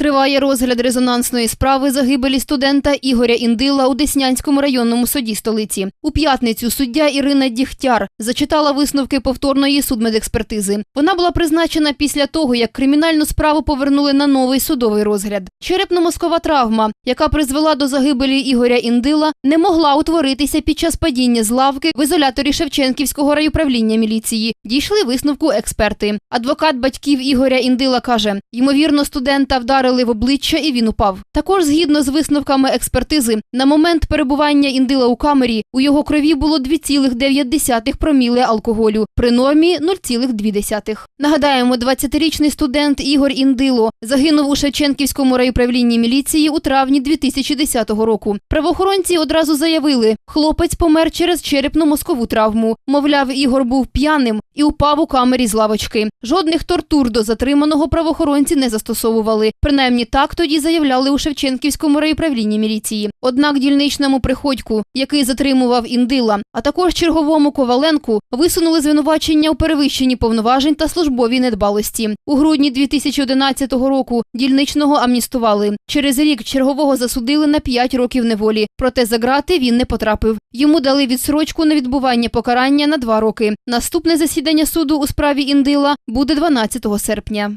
Триває розгляд резонансної справи загибелі студента Ігоря Індила у Деснянському районному суді столиці. У п'ятницю суддя Ірина Дігтяр зачитала висновки повторної судмедекспертизи. Вона була призначена після того, як кримінальну справу повернули на новий судовий розгляд. Черепно-мозкова травма, яка призвела до загибелі Ігоря Індила, не могла утворитися під час падіння з лавки в ізоляторі Шевченківського райуправління міліції. Дійшли висновку експерти. Адвокат батьків Ігоря Індила каже, ймовірно, студента вдарили в обличчя і він упав. Також згідно з висновками експертизи, на момент перебування Індила у камері у його крові було 2,9 проміли алкоголю, при нормі 0,2. Нагадаємо, 20-річний студент Ігор Індило загинув у Шевченківському райуправлінні міліції у травні 2010 року. Правоохоронці одразу заявили, хлопець помер через черепно-мозкову травму. Мовляв, Ігор був п'яним і упав у камері з лавочки. Жодних тортур до затриманого правоохоронці не застосовували. Принаймні так тоді заявляли у Шевченківському райуправлінні міліції. Однак дільничному приходьку, який затримував індила, а також черговому Коваленку, висунули звинувачення у перевищенні повноважень та службовій недбалості. У грудні 2011 року дільничного амністували. Через рік чергового засудили на 5 років неволі. Проте за грати він не потрапив. Йому дали відсрочку на відбування покарання на два роки. Наступне засідання суду у справі індила буде 12 серпня.